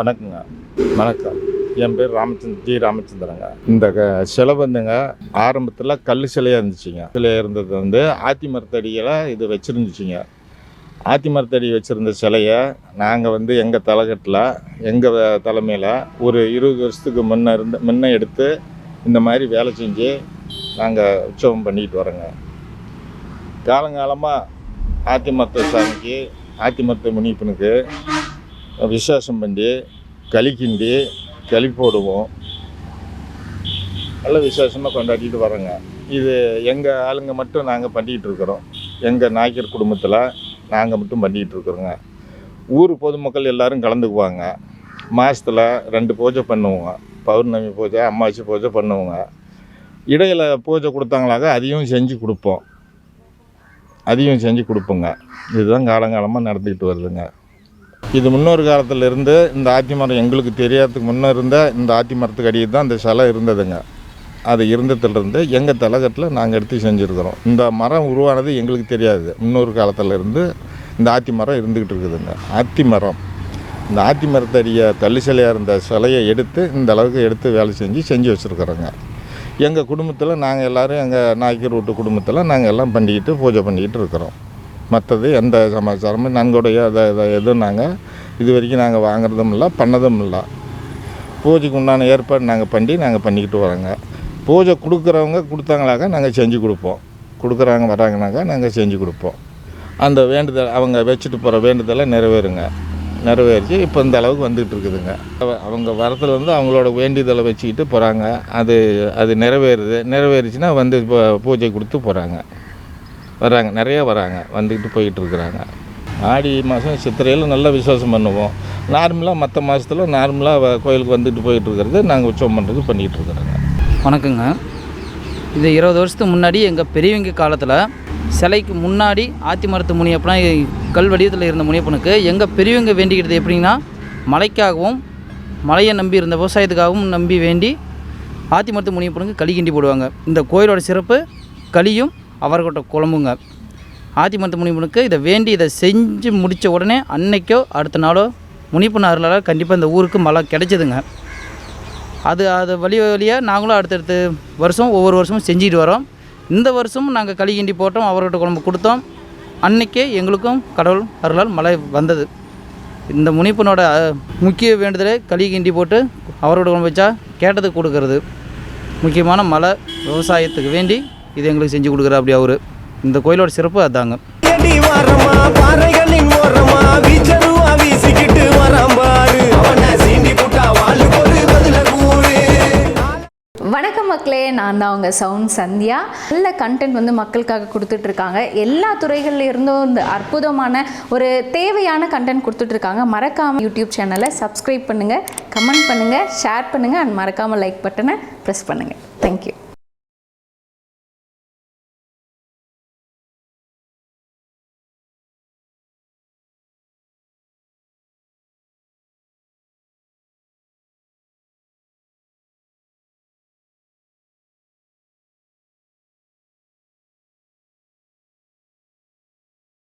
வணக்கங்க. வணக்கம். என் பேர் ராமச்சந்திர ஜி ராமச்சந்திரங்க. இந்த க- சிலை வந்துங்க ஆரம்பத்தில் கல் சிலையாக இருந்துச்சுங்க. சிலை இருந்தது வந்து ஆத்தி மரத்தடியில் இது வச்சுருந்துச்சுங்க. ஆத்தி மரத்தடி வச்சுருந்த சிலையை நாங்கள் வந்து எங்கள் தலைகட்டில் எங்கள் தலைமையில் ஒரு இருபது வருஷத்துக்கு முன்ன இருந்து முன்ன எடுத்து இந்த மாதிரி வேலை செஞ்சு நாங்கள் உற்சவம் பண்ணிட்டு வரோங்க. காலங்காலமாக ஆத்தி மரத்த சாமிக்கு ஆத்தி மரத்த முனிப்பனுக்கு விசேஷம் பண்ணி களி கிண்டி களி போடுவோம். நல்ல விசேஷமாக கொண்டாடிட்டு வரோங்க இது எங்கள் ஆளுங்க மட்டும் நாங்கள் பண்ணிக்கிட்டு இருக்கிறோம். எங்கள் நாயக்கர் குடும்பத்தில் நாங்கள் மட்டும் பண்ணிக்கிட்டு இருக்கிறோங்க. ஊர் பொதுமக்கள் எல்லோரும் கலந்துக்குவாங்க. மாதத்தில் ரெண்டு பூஜை பண்ணுவோங்க. பௌர்ணமி பூஜை அம்மாச்சி பூஜை பண்ணுவோங்க. இடையில் பூஜை கொடுத்தாங்களாக அதையும் செஞ்சு கொடுப்போம். அதையும் செஞ்சு கொடுப்போங்க. இதுதான் காலங்காலமாக நடந்துக்கிட்டு வருதுங்க. இது முன்னொரு காலத்தில் இருந்து இந்த ஆத்தி மரம் எங்களுக்கு தெரியாததுக்கு முன்னே இருந்த இந்த ஆத்தி மரத்துக்கு அடியில் தான் இந்த சிலை இருந்ததுங்க. அது இருந்ததுலேருந்து எங்கள் தலைகட்டில் நாங்கள் எடுத்து செஞ்சுருக்கிறோம். இந்த மரம் உருவானது எங்களுக்கு தெரியாது. முன்னொரு காலத்தில் இருந்து இந்த ஆத்தி மரம் இருந்துக்கிட்டு இருக்குதுங்க. ஆத்தி மரம். இந்த ஆத்தி மரத்தடிய கல்லு சிலையாக இருந்த சிலையை எடுத்து இந்த அளவுக்கு எடுத்து வேலை செஞ்சு செஞ்சு வச்சுருக்குறோங்க. எங்கள் குடும்பத்தில் நாங்கள் எல்லோரும் எங்கள் நாய்க்கர் வீட்டு குடும்பத்தில் நாங்கள் எல்லாம் பண்ணிக்கிட்டு பூஜை பண்ணிக்கிட்டு இருக்கிறோம். மற்றது எந்த சமாச்சாரமும் நன்கொடைய அதை இதை எதுவும் நாங்கள் இது வரைக்கும் நாங்கள் வாங்குறதும் இல்லை பண்ணதும் இல்லை. பூஜைக்கு உண்டான ஏற்பாடு நாங்கள் பண்ணி நாங்கள் பண்ணிக்கிட்டு வரோங்க. பூஜை கொடுக்குறவங்க கொடுத்தாங்களாக நாங்கள் செஞ்சு கொடுப்போம். கொடுக்குறாங்க வராங்கனாக்கா நாங்கள் செஞ்சு கொடுப்போம். அந்த வேண்டுதல் அவங்க வச்சுட்டு போகிற வேண்டுதலை நிறைவேறுங்க. நிறைவேறிச்சு இப்போ இந்த அளவுக்கு வந்துகிட்டு இருக்குதுங்க. அவங்க வரத்தில் வந்து அவங்களோட வேண்டுதலை வச்சுக்கிட்டு போகிறாங்க அது அது நிறைவேறுது. நிறைவேறிச்சுன்னா வந்து இப்போ பூஜை கொடுத்து போகிறாங்க வராங்க நிறையா வராங்க வந்துக்கிட்டு போயிட்டு இருக்கிறாங்க ஆடி மாதம் சித்திரையில் நல்லா விசேஷம் பண்ணுவோம். நார்மலாக மற்ற மாதத்தில் நார்மலாக கோயிலுக்கு வந்துட்டு போயிட்டு இருக்கிறது நாங்கள் உற்சவம் பண்ணுறது பண்ணிக்கிட்டு இருக்கிறோங்க வணக்கங்க. இது இருபது வருஷத்துக்கு முன்னாடி எங்கள் பெரியவங்க காலத்தில் சிலைக்கு முன்னாடி ஆத்தி மரத்து முனியப்பனா கல் வடிவத்தில் இருந்த முனியப்பனுக்கு எங்கள் பெரியவங்க வேண்டிக்கிறது எப்படின்னா மலைக்காகவும் மழையை நம்பி இருந்த விவசாயத்துக்காகவும் நம்பி வேண்டி ஆத்தி மரத்து முனியப்பனுக்கு களி கிண்டி போடுவாங்க. இந்த கோயிலோட சிறப்பு களியும் அவர்கிட்ட குழம்புங்க. ஆத்தி மரத்து இதை வேண்டி இதை செஞ்சு முடித்த உடனே அன்னைக்கோ அடுத்த நாளோ முனிப்பன் அருளால் கண்டிப்பாக இந்த ஊருக்கு மழை கிடைச்சிதுங்க. அது அது வழி வழியாக நாங்களும் அடுத்தடுத்த வருஷம் ஒவ்வொரு வருஷமும் செஞ்சுட்டு வரோம். இந்த வருஷமும் நாங்கள் களி கிண்டி போட்டோம் அவர்கிட்ட குழம்பு கொடுத்தோம். அன்னைக்கே எங்களுக்கும் கடவுள் அருளால் மழை வந்தது. இந்த முனிப்பனோட முக்கிய வேண்டுதலே களி கிண்டி போட்டு அவரோட குழம்பு வச்சா கேட்டதுக்கு கொடுக்கறது. முக்கியமான மழை விவசாயத்துக்கு வேண்டி இது எங்களுக்கு செஞ்சு கொடுக்குற அப்படி அவர். இந்த கோயிலோட சிறப்பு அதாங்க. வணக்கம் மக்களே நான் தான் உங்கள் சவுண்ட் சந்தியா. நல்ல கண்டென்ட் வந்து மக்களுக்காக கொடுத்துட்ருக்காங்க. எல்லா துறைகள்ல இருந்தும் இந்த அற்புதமான ஒரு தேவையான கண்டென்ட் கொடுத்துட்ருக்காங்க. மறக்காமல் யூடியூப் சேனலை சப்ஸ்கிரைப் பண்ணுங்கள் கமெண்ட் பண்ணுங்கள் ஷேர் பண்ணுங்கள் அண்ட் மறக்காமல் லைக் பட்டனை ப்ரெஸ் பண்ணுங்கள் தேங்க்யூ